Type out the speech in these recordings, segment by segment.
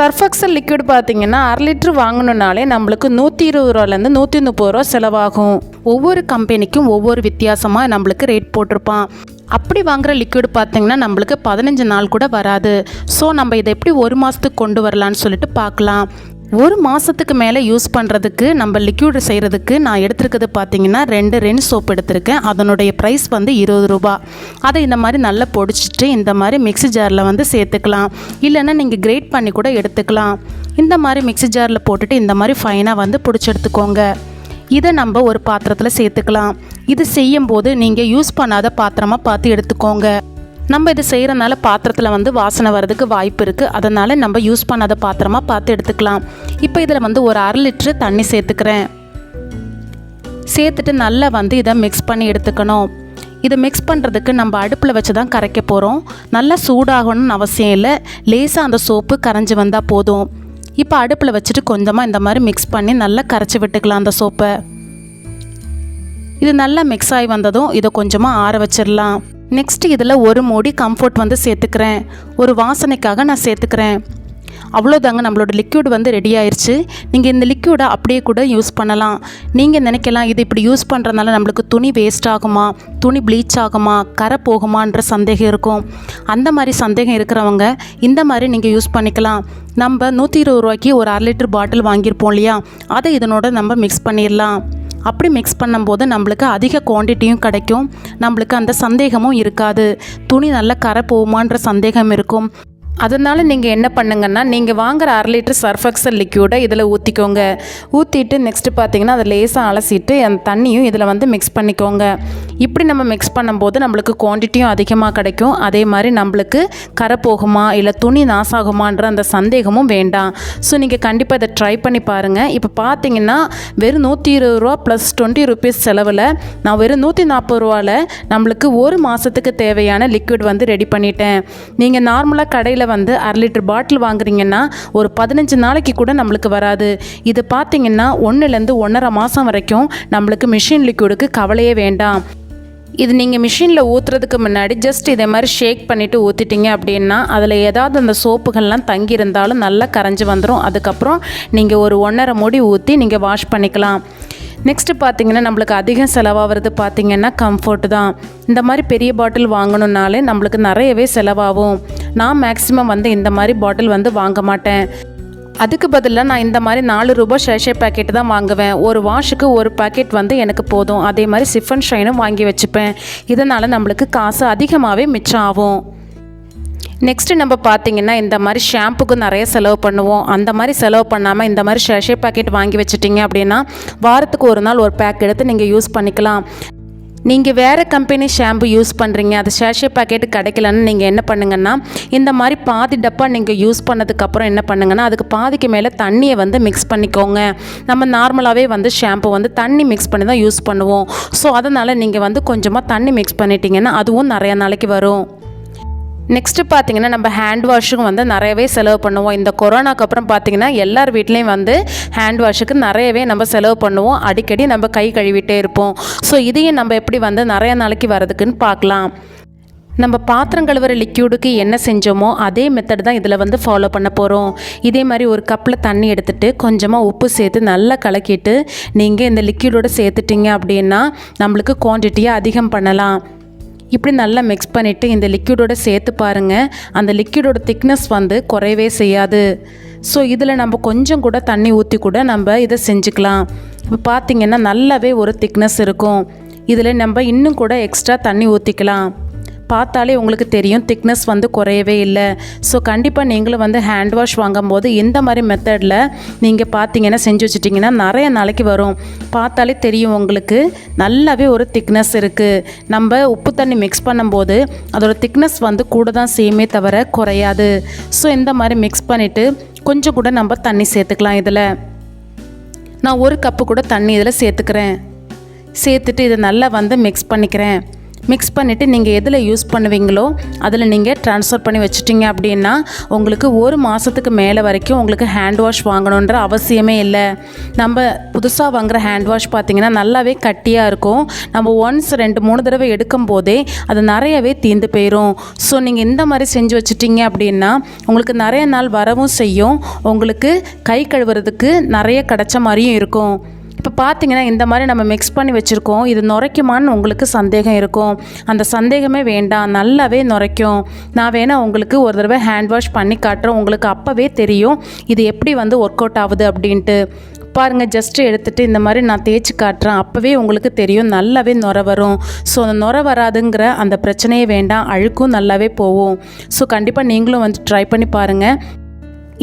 Surf Excel liquid பார்த்தீங்கன்னா அரை litre வாங்கணுன்னாலே நம்மளுக்கு நூற்றி இருபது ரூபாலேருந்து நூற்றி முப்பது ரூபா செலவாகும். ஒவ்வொரு கம்பெனிக்கும் ஒவ்வொரு வித்தியாசமாக நம்மளுக்கு ரேட் போட்டிருப்பான். அப்படி வாங்குற லிக்விட் பார்த்திங்கன்னா நம்மளுக்கு பதினஞ்சு நாள் கூட வராது. ஸோ நம்ம இதை எப்படி ஒரு மாதத்துக்கு கொண்டு வரலான்னு சொல்லிட்டு பார்க்கலாம். ஒரு மாதத்துக்கு மேலே யூஸ் பண்ணுறதுக்கு நம்ம லிக்யூட் செய்கிறதுக்கு நான் எடுத்திருக்கிறது பார்த்தீங்கன்னா ரெண்டு ரென் சோப் எடுத்திருக்கேன். அதனுடைய ப்ரைஸ் வந்து இருபது ரூபா. அதை இந்த மாதிரி நல்லா பொடிச்சிட்டு இந்த மாதிரி மிக்ஸி ஜாரில் வந்து சேர்த்துக்கலாம். இல்லைன்னா நீங்கள் கிரேட் பண்ணி கூட எடுத்துக்கலாம். இந்த மாதிரி மிக்ஸி ஜாரில் போட்டுட்டு இந்த மாதிரி ஃபைனாக வந்து பிடிச்சி எடுத்துக்கோங்க. இதை நம்ம ஒரு பாத்திரத்தில் சேர்த்துக்கலாம். இது செய்யும்போது நீங்கள் யூஸ் பண்ணாத பாத்திரமாக பார்த்து எடுத்துக்கோங்க. நம்ம இது செய்கிறனால பாத்திரத்தில் வந்து வாசனை வர்றதுக்கு வாய்ப்பு இருக்குது அதனால் நம்ம யூஸ் பண்ணாத பாத்திரமாக பார்த்து எடுத்துக்கலாம். இப்போ இதில் வந்து ஒரு அரை லிட்ரு தண்ணி சேர்த்துக்கிறேன். சேர்த்துட்டு நல்லா வந்து இதை மிக்ஸ் பண்ணி எடுத்துக்கணும். இதை மிக்ஸ் பண்ணுறதுக்கு நம்ம அடுப்பில் வச்சு தான் கரைக்க போகிறோம் நல்லா சூடாகணும்னு அவசியம் இல்லை. லேசாக அந்த சோப்பு கரைஞ்சி வந்தால் போதும். இப்போ அடுப்பில் வச்சுட்டு கொஞ்சமாக இந்த மாதிரி மிக்ஸ் பண்ணி நல்லா கரைச்சி விட்டுக்கலாம் அந்த சோப்பை. இது நல்லா மிக்ஸ் ஆகி வந்ததும் இதை கொஞ்சமாக ஆற வச்சிடலாம். நெக்ஸ்ட் இதில் ஒரு மூடி கம்ஃபர்ட் வந்து சேர்த்துக்கிறேன். ஒரு வாசனைக்காக நான் சேர்த்துக்கிறேன். அவ்வளோதாங்க நம்மளோட லிக்யூட் வந்து ரெடி ஆயிடுச்சு நீங்கள் இந்த லிக்யூடை அப்படியே கூட யூஸ் பண்ணலாம். நீங்கள் நினைக்கலாம் இது இப்படி யூஸ் பண்ணுறதுனால நம்மளுக்கு துணி வேஸ்ட் ஆகுமா? துணி ப்ளீச் ஆகுமா? கரை போகுமான்ற சந்தேகம் இருக்கும். அந்த மாதிரி சந்தேகம் இருக்கிறவங்க இந்த மாதிரி நீங்கள் யூஸ் பண்ணிக்கலாம். நம்ம நூற்றி இருபது ரூபாய்க்கு ஒரு அரை லிட்டர் பாட்டில் வாங்கியிருப்போம் இல்லையா? அதை இதனோட நம்ம மிக்ஸ் பண்ணிடலாம் அப்படி மிக்ஸ் பண்ணும்போது நம்மளுக்கு அதிக குவான்டிட்டியும் கிடைக்கும். நம்மளுக்கு அந்த சந்தேகமும் இருக்காது. துணி நல்லா கரை போகுமான்ற சந்தேகம் இருக்கும். அதனால் நீங்கள் என்ன பண்ணுங்கன்னா நீங்கள் வாங்குற அரை லிட்டர் சர்ஃபெக்சல் லிக்யூடை இதில் ஊற்றிக்கோங்க ஊற்றிட்டு நெக்ஸ்ட்டு பார்த்தீங்கன்னா அதை லேசாக அலசிட்டு அந்த தண்ணியும் இதில் வந்து மிக்ஸ் பண்ணிக்கோங்க. இப்படி நம்ம மிக்ஸ் பண்ணும்போது நம்மளுக்கு குவான்டிட்டியும் அதிகமாக கிடைக்கும். அதே மாதிரி நம்மளுக்கு கரை போகுமா இல்லை துணி நாசாகுமான்ற அந்த சந்தேகமும் வேண்டாம். ஸோ நீங்கள் கண்டிப்பாக இதை ட்ரை பண்ணி பாருங்கள் இப்போ பார்த்தீங்கன்னா வெறும் நூற்றி இருபது ரூபா ப்ளஸ் டுவெண்ட்டி ருபீஸ் செலவில் நான் வெறும் நூற்றி நாற்பது ரூபாவில் நம்மளுக்கு ஒரு மாதத்துக்கு தேவையான லிக்விட் வந்து ரெடி பண்ணிட்டேன். நீங்கள் நார்மலாக கடையில் வந்து அரை லிட்டர் பாட்டில் வாங்குறீங்கன்னா ஒரு பதினஞ்சு நாளைக்கு கூட நம்மளுக்கு வராது. இது பார்த்தீங்கன்னா ஒன்றுலேருந்து ஒன்றரை மாதம் வரைக்கும் நம்மளுக்கு மிஷின் லிக்யூடுக்கு கவலையே வேண்டாம். இது நீங்கள் மிஷினில் ஊற்றுறதுக்கு முன்னாடி ஜஸ்ட் இதே மாதிரி ஷேக் பண்ணிவிட்டு ஊற்றிட்டீங்க அப்படின்னா அதில் ஏதாவது அந்த சோப்புகள்லாம் தங்கி இருந்தாலும் நல்லா கரைஞ்சி வந்துடும் அதுக்கப்புறம் நீங்கள் ஒரு ஒன்றரை மூடி ஊற்றி நீங்கள் வாஷ் பண்ணிக்கலாம். நெக்ஸ்ட்டு பார்த்தீங்கன்னா நம்மளுக்கு அதிகம் செலவாகிறது பார்த்தீங்கன்னா கம்ஃபர்ட் தான். இந்த மாதிரி பெரிய பாட்டில் வாங்கணுன்னாலே நம்மளுக்கு நிறையவே செலவாகும். நான் மேக்ஸிமம் வந்து இந்த மாதிரி பாட்டில் வந்து வாங்க மாட்டேன். அதுக்கு பதிலாக நான் இந்த மாதிரி நாலு ரூபாய் ஷேஷே பேக்கெட் தான் வாங்குவேன். ஒரு வாஷுக்கு ஒரு பேக்கெட் வந்து எனக்கு போதும். அதே மாதிரி சிஃபன் ஷைனும் வாங்கி வச்சுப்பேன். இதனால் நம்மளுக்கு காசு அதிகமாகவே மிச்சம் ஆகும். நெக்ஸ்ட்டு நம்ம பார்த்தீங்கன்னா இந்த மாதிரி ஷாம்புக்கு நிறைய செலவு பண்ணுவோம். அந்த மாதிரி செலவு பண்ணாமல் இந்த மாதிரி ஷேஷே பேக்கெட் வாங்கி வச்சிட்டிங்க அப்படின்னா வாரத்துக்கு ஒரு நாள் ஒரு பேக் எடுத்து நீங்கள் யூஸ் பண்ணிக்கலாம். நீங்கள் வேறு கம்பெனி ஷாம்பு யூஸ் பண்ணுறீங்க அது ஷேஷே பாக்கெட் கிடைக்கலன்னு நீங்கள் என்ன பண்ணுங்கன்னா இந்த மாதிரி பாதி டப்பா நீங்கள் யூஸ் பண்ணதுக்கப்புறம் என்ன பண்ணுங்கன்னா அதுக்கு பாதிக்கு மேலே தண்ணியை வந்து மிக்ஸ் பண்ணிக்கோங்க. நம்ம நார்மலாகவே வந்து ஷாம்பு வந்து தண்ணி மிக்ஸ் பண்ணி தான் யூஸ் பண்ணுவோம். ஸோ அதனால் நீங்கள் வந்து கொஞ்சமாக தண்ணி மிக்ஸ் பண்ணிட்டீங்கன்னா அதுவும் நிறையா நாளைக்கு வரும். நெக்ஸ்ட்டு பார்த்தீங்கன்னா நம்ம ஹேண்ட் வாஷுக்கும் வந்து நிறையவே செலவு பண்ணுவோம். இந்த கொரோனாக்கு அப்புறம் பார்த்தீங்கன்னா எல்லார் வீட்லேயும் வந்து ஹேண்ட் வாஷுக்கு நிறையவே நம்ம செலவு பண்ணுவோம். அடிக்கடி நம்ம கை கழுவிட்டே இருப்போம். ஸோ இதையும் நம்ம எப்படி வந்து நிறைய நாளைக்கு வரதுக்குன்னு பார்க்கலாம் நம்ம பாத்திரம் கழுவுற லிக்யூடுக்கு என்ன செஞ்சோமோ அதே மெத்தட் தான் இதில் வந்து ஃபாலோ பண்ண போகிறோம் இதே மாதிரி ஒரு கப்பில் தண்ணி எடுத்துகிட்டு கொஞ்சமாக உப்பு சேர்த்து நல்லா கலக்கிட்டு நீங்கள் இந்த லிக்யூடோடு சேர்த்துட்டீங்க அப்படின்னா நம்மளுக்கு குவான்டிட்டியை அதிகம் பண்ணலாம். இப்படி நல்லா மிக்ஸ் பண்ணிவிட்டு இந்த லிக்யூடோட சேர்த்து பாருங்கள் அந்த லிக்யூடோட திக்னஸ் வந்து குறையவே செய்யாது. ஸோ இதில் நம்ம கொஞ்சம் கூட தண்ணி ஊற்றி கூட நம்ம இதை செஞ்சுக்கலாம். இப்போ பார்த்திங்கன்னா நல்லாவே ஒரு திக்னஸ் இருக்கும். இதில் நம்ம இன்னும் கூட எக்ஸ்ட்ரா தண்ணி ஊற்றிக்கலாம் பார்த்தாலே உங்களுக்கு தெரியும் திக்னஸ் வந்து குறையவே இல்லை. ஸோ கண்டிப்பாக நீங்களும் வந்து ஹேண்ட் வாஷ் வாங்கும்போது இந்த மாதிரி மெத்தடில் நீங்கள் பார்த்தீங்கன்னா செஞ்சு வச்சிட்டிங்கன்னா நிறைய நாளைக்கு வரும். பார்த்தாலே தெரியும் உங்களுக்கு. நல்லாவே ஒரு திக்னஸ் இருக்குது நம்ம உப்பு தண்ணி மிக்ஸ் பண்ணும்போது அதோட திக்னஸ் வந்து கூட தான் சேமே தவிர குறையாது. ஸோ இந்த மாதிரி மிக்ஸ் பண்ணிவிட்டு கொஞ்சம் கூட நம்ம தண்ணி சேர்த்துக்கலாம் இதில். நான் ஒரு கப்பு கூட தண்ணி இதில் சேர்த்துக்கிறேன். சேர்த்துட்டு இதை நல்லா வந்து மிக்ஸ் பண்ணிக்கிறேன். மிக்ஸ் பண்ணிவிட்டு நீங்கள் எதில் யூஸ் பண்ணுவீங்களோ அதில் நீங்கள் ட்ரான்ஸ்ஃபர் பண்ணி வச்சுட்டிங்க அப்படின்னா உங்களுக்கு ஒரு மாதத்துக்கு மேலே வரைக்கும் உங்களுக்கு ஹேண்ட் வாஷ் வாங்கணுன்ற அவசியமே இல்லை. நம்ம புதுசாக வாங்குகிற ஹேண்ட் வாஷ் பார்த்திங்கன்னா நல்லாவே கட்டியாக இருக்கும். நம்ம ஒன்ஸ் ரெண்டு மூணு தடவை எடுக்கும் போதே அது நிறையவே தீந்து போயிடும் ஸோ நீங்கள் இந்த மாதிரி செஞ்சு வச்சுட்டிங்க அப்படின்னா உங்களுக்கு நிறைய நாள் வரவும் செய்யும். உங்களுக்கு கை கழுவுறதுக்கு நிறைய கிடச்ச மாதிரியும் இருக்கும். இப்போ பார்த்தீங்கன்னா இந்த மாதிரி நம்ம மிக்ஸ் பண்ணி வச்சுருக்கோம். இது நுரைக்குமான்னு உங்களுக்கு சந்தேகம் இருக்கும். அந்த சந்தேகமே வேண்டாம். நல்லாவே நுரைக்கும். நான் வேணால் உங்களுக்கு ஒரு தடவை ஹேண்ட் வாஷ் பண்ணி காட்டுறேன். உங்களுக்கு அப்போவே தெரியும். இது எப்படி வந்து ஒர்க் அவுட் ஆகுது அப்படின்ட்டு. பாருங்கள் ஜஸ்ட்டு எடுத்துகிட்டு இந்த மாதிரி நான் தேய்ச்சி காட்டுறேன். அப்போவே உங்களுக்கு தெரியும். நல்லாவே நுர வரும். ஸோ அந்த நுர வராதுங்கிற அந்த பிரச்சனையே வேண்டாம். அழுக்கும் நல்லாவே போகும். ஸோ கண்டிப்பாக நீங்களும் வந்து ட்ரை பண்ணி பாருங்கள்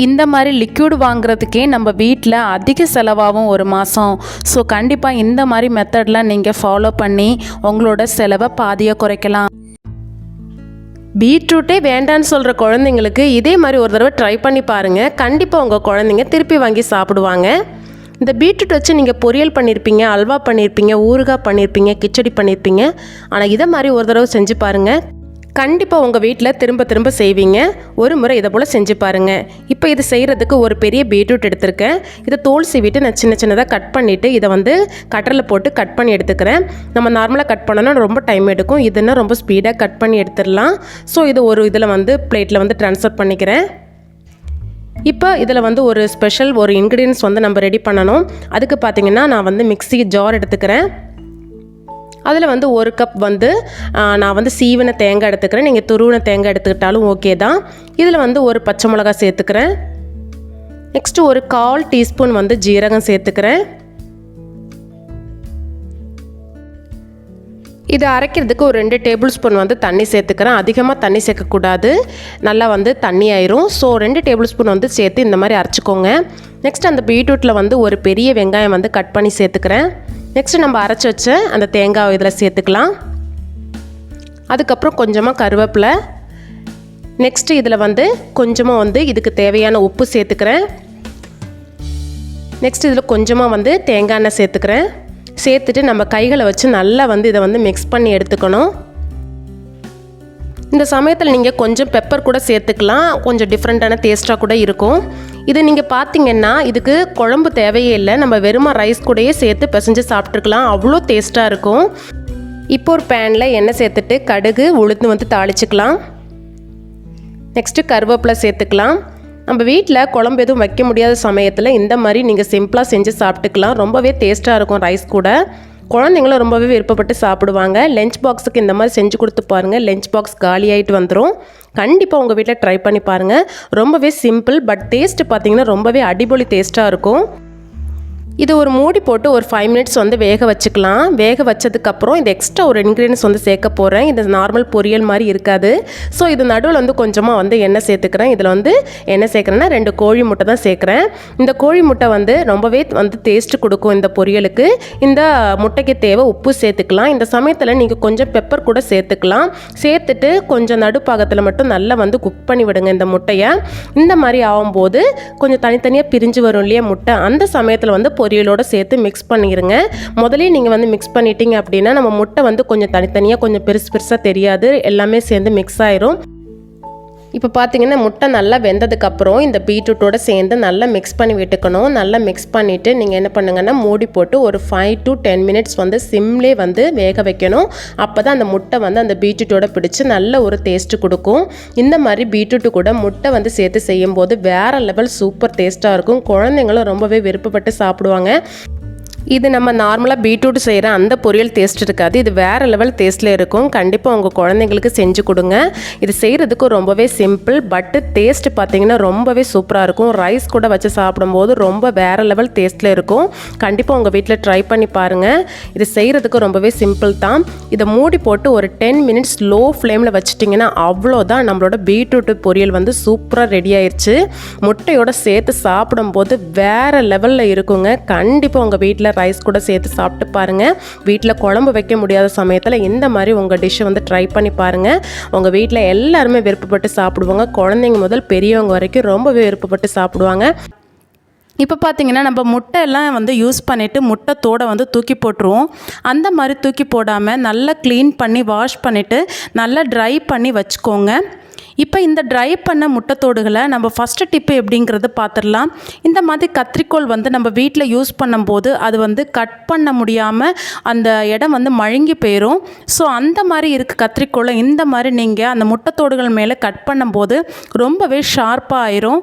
இந்த மாதிரி லிக்யூட் வாங்குறதுக்கே நம்ம வீட்டில் அதிக செலவாகும் ஒரு மாதம் ஸோ கண்டிப்பாக இந்த மாதிரி மெத்தட்லாம் நீங்கள் ஃபாலோ பண்ணி உங்களோட செலவை பாதியாக குறைக்கலாம். பீட்ரூட்டே வேண்டான்னு சொல்கிற குழந்தைங்களுக்கு இதே மாதிரி ஒரு தடவை ட்ரை பண்ணி பாருங்கள் கண்டிப்பாக உங்கள் குழந்தைங்க திருப்பி வாங்கி சாப்பிடுவாங்க. இந்த பீட்ரூட் வச்சு நீங்கள் பொரியல் பண்ணியிருப்பீங்க அல்வா பண்ணியிருப்பீங்க ஊறுகாய் பண்ணியிருப்பீங்க கிச்சடி பண்ணியிருப்பீங்க ஆனால் இதை மாதிரி ஒரு தடவை செஞ்சு பாருங்கள் கண்டிப்பாக உங்கள் வீட்டில் திரும்ப திரும்ப செய்வீங்க. ஒரு முறை இதை போல் செஞ்சு பாருங்கள் இப்போ இது செய்கிறதுக்கு ஒரு பெரிய பீட்ரூட் எடுத்திருக்கேன். இதை தோல் சீவிட்டு நான் சின்ன சின்னதாக கட் பண்ணிவிட்டு இதை வந்து கட்டரில் போட்டு கட் பண்ணி எடுத்துக்கிறேன். நம்ம நார்மலாக கட் பண்ணோன்னா ரொம்ப டைம் எடுக்கும். இதுன்னா ரொம்ப ஸ்பீடாக கட் பண்ணி எடுத்துடலாம். ஸோ இது ஒரு இதில் வந்து பிளேட்டில் வந்து ட்ரான்ஸ்ஃபர் பண்ணிக்கிறேன். இப்போ இதில் வந்து ஒரு ஸ்பெஷல் ஒரு இன்க்ரீடியன்ஸ் வந்து நம்ம ரெடி பண்ணணும். அதுக்கு பார்த்தீங்கன்னா நான் வந்து மிக்ஸி ஜார் எடுத்துக்கிறேன். அதில் வந்து ஒரு கப் வந்து நான் வந்து சீவன தேங்காய் எடுத்துக்கிறேன். நீங்கள் துருவின தேங்காய் எடுத்துக்கிட்டாலும் ஓகே தான். இதில் வந்து ஒரு பச்சை மிளகாய் சேர்த்துக்கிறேன். நெக்ஸ்ட்டு ஒரு கால் டீஸ்பூன் வந்து ஜீரகம் சேர்த்துக்கிறேன். இது அரைக்கிறதுக்கு ஒரு ரெண்டு டேபிள் ஸ்பூன் வந்து தண்ணி சேர்த்துக்கிறேன். அதிகமாக தண்ணி சேர்க்கக்கூடாது. நல்லா வந்து தண்ணி ஆயிரும். ஸோ ரெண்டு டேபிள் ஸ்பூன் வந்து சேர்த்து இந்த மாதிரி அரைச்சிக்கோங்க. நெக்ஸ்ட் அந்த பீட்ரூட்டில் வந்து ஒரு பெரிய வெங்காயம் வந்து கட் பண்ணி சேர்த்துக்கிறேன். நெக்ஸ்ட் நம்ம அரைச்சி வச்ச அந்த தேங்காய் இதில் சேர்த்துக்கலாம். அதுக்கப்புறம் கொஞ்சமாக கருவேப்பிலை. நெக்ஸ்ட் இதில் வந்து கொஞ்சமாக வந்து இதுக்கு தேவையான உப்பு சேர்த்துக்கிறேன். நெக்ஸ்ட் இதில் கொஞ்சமாக வந்து தேங்காய் எண்ணெய் சேர்த்துக்கிறேன். சேர்த்துட்டு நம்ம கைகளை வச்சு நல்லா வந்து இதை வந்து மிக்ஸ் பண்ணி எடுத்துக்கணும். இந்த சமயத்தில் நீங்கள் கொஞ்சம் பெப்பர் கூட சேர்த்துக்கலாம். கொஞ்சம் டிஃப்ரெண்ட்டான டேஸ்ட்டாக கூட இருக்கும். இது நீங்கள் பார்த்தீங்கன்னா இதுக்கு குழம்பு தேவையே இல்லை. நம்ம வெறுமா ரைஸ் கூடயே சேர்த்து பிசைஞ்சு சாப்பிட்ருக்கலாம் அவ்வளோ டேஸ்ட்டாக இருக்கும். இப்போ ஒரு பேனில் எண்ணெய் சேர்த்துட்டு கடுகு உளுந்து வந்து தாளிச்சுக்கலாம். நெக்ஸ்ட்டு கருவேப்பிலை சேர்த்துக்கலாம். நம்ம வீட்டில் குழம்பு எதுவும் வைக்க முடியாத சமயத்தில் இந்த மாதிரி நீங்கள் சிம்பிளாக செஞ்சு சாப்பிட்டுக்கலாம். ரொம்பவே டேஸ்ட்டாக இருக்கும் ரைஸ் கூட. குழந்தைங்களும் ரொம்பவே விருப்பப்பட்டு சாப்பிடுவாங்க. லஞ்ச் பாக்ஸுக்கு இந்த மாதிரி செஞ்சு கொடுத்து பாருங்கள் லஞ்ச் பாக்ஸ் காலி ஆகிட்டு வந்துடும் கண்டிப்பாக உங்கள் வீட்டில் ட்ரை பண்ணி பாருங்கள் ரொம்பவே சிம்பிள் பட் டேஸ்ட் பார்த்தீங்கன்னா ரொம்பவே அடிபொலி டேஸ்ட்டாக இருக்கும். இது ஒரு மூடி போட்டு ஒரு ஃபைவ் மினிட்ஸ் வந்து வேக வச்சுக்கலாம். வேக வச்சதுக்கப்புறம் இந்த எக்ஸ்ட்ரா ஒரு இன்க்ரீடியன்ஸ் வந்து சேர்க்க போகிறேன் இது நார்மல் பொரியல் மாதிரி இருக்காது. ஸோ இது நடுவில் வந்து கொஞ்சமாக வந்து எண்ணெய் சேர்த்துக்கிறேன். இதில் வந்து எண்ணெய் சேர்க்குறேன்னா ரெண்டு கோழி முட்டை தான் சேர்க்குறேன். இந்த கோழி முட்டை வந்து ரொம்பவே வந்து டேஸ்ட் கொடுக்கும் இந்த பொரியலுக்கு. இந்த முட்டைக்கு தேவை உப்பு சேர்த்துக்கலாம். இந்த சமயத்தில் நீங்கள் கொஞ்சம் பெப்பர் கூட சேர்த்துக்கலாம். சேர்த்துட்டு கொஞ்சம் நடுப்பாகத்தில் மட்டும் நல்லா வந்து குக் பண்ணி விடுங்க இந்த முட்டையை. இந்த மாதிரி ஆகும்போது கொஞ்சம் தனித்தனியாக பிரிஞ்சு வரும் இல்லையா முட்டை. அந்த சமயத்தில் வந்து பொரியலோடு சேர்த்து மிக்ஸ் பண்ணிடுங்க முதலே நீங்கள் வந்து மிக்ஸ் பண்ணிட்டீங்க அப்படின்னா நம்ம முட்டை வந்து கொஞ்சம் தனித்தனியாக கொஞ்சம் பெருசு பெருசாக தெரியாது. எல்லாமே சேர்ந்து மிக்ஸ் ஆயிரும். இப்போ பார்த்தீங்கன்னா முட்டை நல்லா வெந்ததுக்கப்புறம் இந்த பீட்ரூட்டோட சேர்ந்து நல்லா மிக்ஸ் பண்ணி விட்டுக்கணும். நல்லா மிக்ஸ் பண்ணிவிட்டு நீங்கள் என்ன பண்ணுங்கன்னா மூடி போட்டு ஒரு ஃபைவ் டு டென் மினிட்ஸ் வந்து சிம்லே வந்து வேக வைக்கணும். அப்போ தான் அந்த முட்டை வந்து அந்த பீட்ரூட்டோட பிடிச்சி நல்ல ஒரு டேஸ்ட்டு கொடுக்கும். இந்த மாதிரி பீட்ரூட்டு கூட முட்டை வந்து சேர்த்து செய்யும்போது வேறு லெவல் சூப்பர் டேஸ்ட்டாக இருக்கும். குழந்தைங்களும் ரொம்பவே விருப்பப்பட்டு சாப்பிடுவாங்க. இது நம்ம நார்மலாக பீட்ரூட் செய்கிற அந்த பொரியல் டேஸ்ட் இருக்காது. இது வேறு லெவல் டேஸ்ட்டில் இருக்கும். கண்டிப்பாக உங்கள் குழந்தைங்களுக்கு செஞ்சு கொடுங்க. இது செய்கிறதுக்கு ரொம்பவே சிம்பிள் பட்டு டேஸ்ட் பார்த்தீங்கன்னா ரொம்பவே சூப்பராக இருக்கும். ரைஸ் கூட வச்சு சாப்பிடும்போது ரொம்ப வேறு லெவல் டேஸ்ட்டில் இருக்கும். கண்டிப்பாக உங்கள் வீட்டில் ட்ரை பண்ணி பாருங்கள் இது செய்கிறதுக்கு ரொம்பவே சிம்பிள் தான். இதை மூடி போட்டு ஒரு டென் மினிட்ஸ் லோ ஃப்ளேமில் வச்சுட்டிங்கன்னா அவ்வளோதான் நம்மளோட பீட்ரூட் பொரியல் வந்து சூப்பராக ரெடி ஆயிடுச்சு முட்டையோட சேர்த்து சாப்பிடும்போது வேறு லெவலில் இருக்குங்க. கண்டிப்பாக உங்கள் வீட்டில் ரைஸ் கூட சேர்த்து சாப்பிட்டு பாருங்கள் வீட்டில் குழம்பு வைக்க முடியாத சமயத்தில் இந்த மாதிரி உங்கள் டிஷ்ஷை வந்து ட்ரை பண்ணி பாருங்கள் உங்கள் வீட்டில் எல்லாருமே விருப்பப்பட்டு சாப்பிடுவாங்க. குழந்தைங்க முதல் பெரியவங்க வரைக்கும் ரொம்பவே விருப்பப்பட்டு சாப்பிடுவாங்க. இப்போ பார்த்தீங்கன்னா நம்ம முட்டை எல்லாம் வந்து யூஸ் பண்ணிவிட்டு முட்டை தோடை வந்து தூக்கி போட்டுருவோம். அந்த மாதிரி தூக்கி போடாமல் நல்லா க்ளீன் பண்ணி வாஷ் பண்ணிவிட்டு நல்லா ட்ரை பண்ணி வச்சுக்கோங்க. இப்போ இந்த ட்ரை பண்ண முட்டைத்தோடுகளை நம்ம ஃபஸ்ட்டு டிப்பு எப்படிங்கிறது பார்த்துடலாம். இந்த மாதிரி கத்திரிக்கோல் வந்து நம்ம வீட்டில் யூஸ் பண்ணும்போது அது வந்து கட் பண்ண முடியாமல் அந்த இடம் வந்து மழுங்கி போயிடும் ஸோ அந்த மாதிரி இருக்க கத்திரிக்கோலை இந்த மாதிரி நீங்கள் அந்த முட்டைத்தோடுகள் மேலே கட் பண்ணும்போது ரொம்பவே ஷார்ப்பாக ஆயிரும்.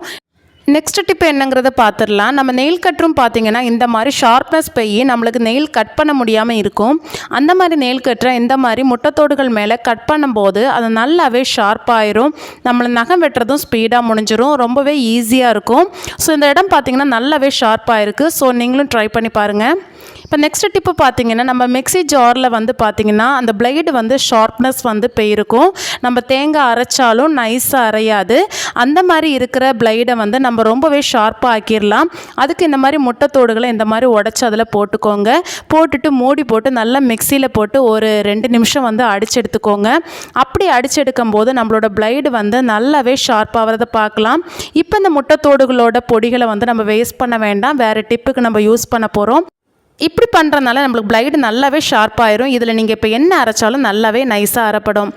நெக்ஸ்ட் டிப் என்னங்கிறத பார்த்துடலாம் நம்ம நெயில் கட்டரும் பார்த்தீங்கன்னா இந்த மாதிரி ஷார்ப்னஸ் போய் நம்மளுக்கு நெயில் கட் பண்ண முடியாமல் இருக்கும். அந்த மாதிரி நெயில் கட்டுற இந்த மாதிரி முட்டைத்தோடுகள் மேலே கட் பண்ணும்போது அது நல்லாவே ஷார்ப்பாயிரும் நம்மளை நகம் வெட்டுறதும் ஸ்பீடாக முடிஞ்சிடும் ரொம்பவே ஈஸியாக இருக்கும். ஸோ இந்த இடம் பார்த்தீங்கன்னா நல்லாவே ஷார்ப்பாக இருக்குது ஸோ நீங்களும் ட்ரை பண்ணி பாருங்கள் இப்போ நெக்ஸ்ட் டிப்பு பார்த்தீங்கன்னா நம்ம மிக்ஸி ஜாரில் வந்து பார்த்திங்கன்னா அந்த பிளேடு வந்து ஷார்ப்னஸ் வந்து போயிருக்கும். நம்ம தேங்காய் அரைச்சாலும் நைஸாக அரையாது. அந்த மாதிரி இருக்கிற பிளேடை வந்து நம்ம ரொம்பவே ஷார்ப்பாக ஆக்கிடலாம் அதுக்கு இந்த மாதிரி முட்டைத்தோடுகளை இந்த மாதிரி உடச்சி அதில் போட்டுக்கோங்க. போட்டுட்டு மூடி போட்டு நல்லா மிக்சியில் போட்டு ஒரு ரெண்டு நிமிஷம் வந்து அடிச்சு எடுத்துக்கோங்க அப்படி அடிச்சு எடுக்கும் போது நம்மளோட பிளேடு வந்து நல்லாவே ஷார்ப்பாகிறத பார்க்கலாம் இப்போ இந்த முட்டைத்தோடுகளோட பொடிகளை வந்து நம்ம வேஸ்ட் பண்ண வேண்டாம். வேறு டிப்புக்கு நம்ம யூஸ் பண்ண போகிறோம் இப்படி பண்ணுறதுனால நம்மளுக்கு பிளைடு நல்லாவே ஷார்ப்பாயிரும் இதில் நீங்கள் இப்போ என்ன அரைச்சாலும் நல்லாவே நைஸாக அரைப்படும்.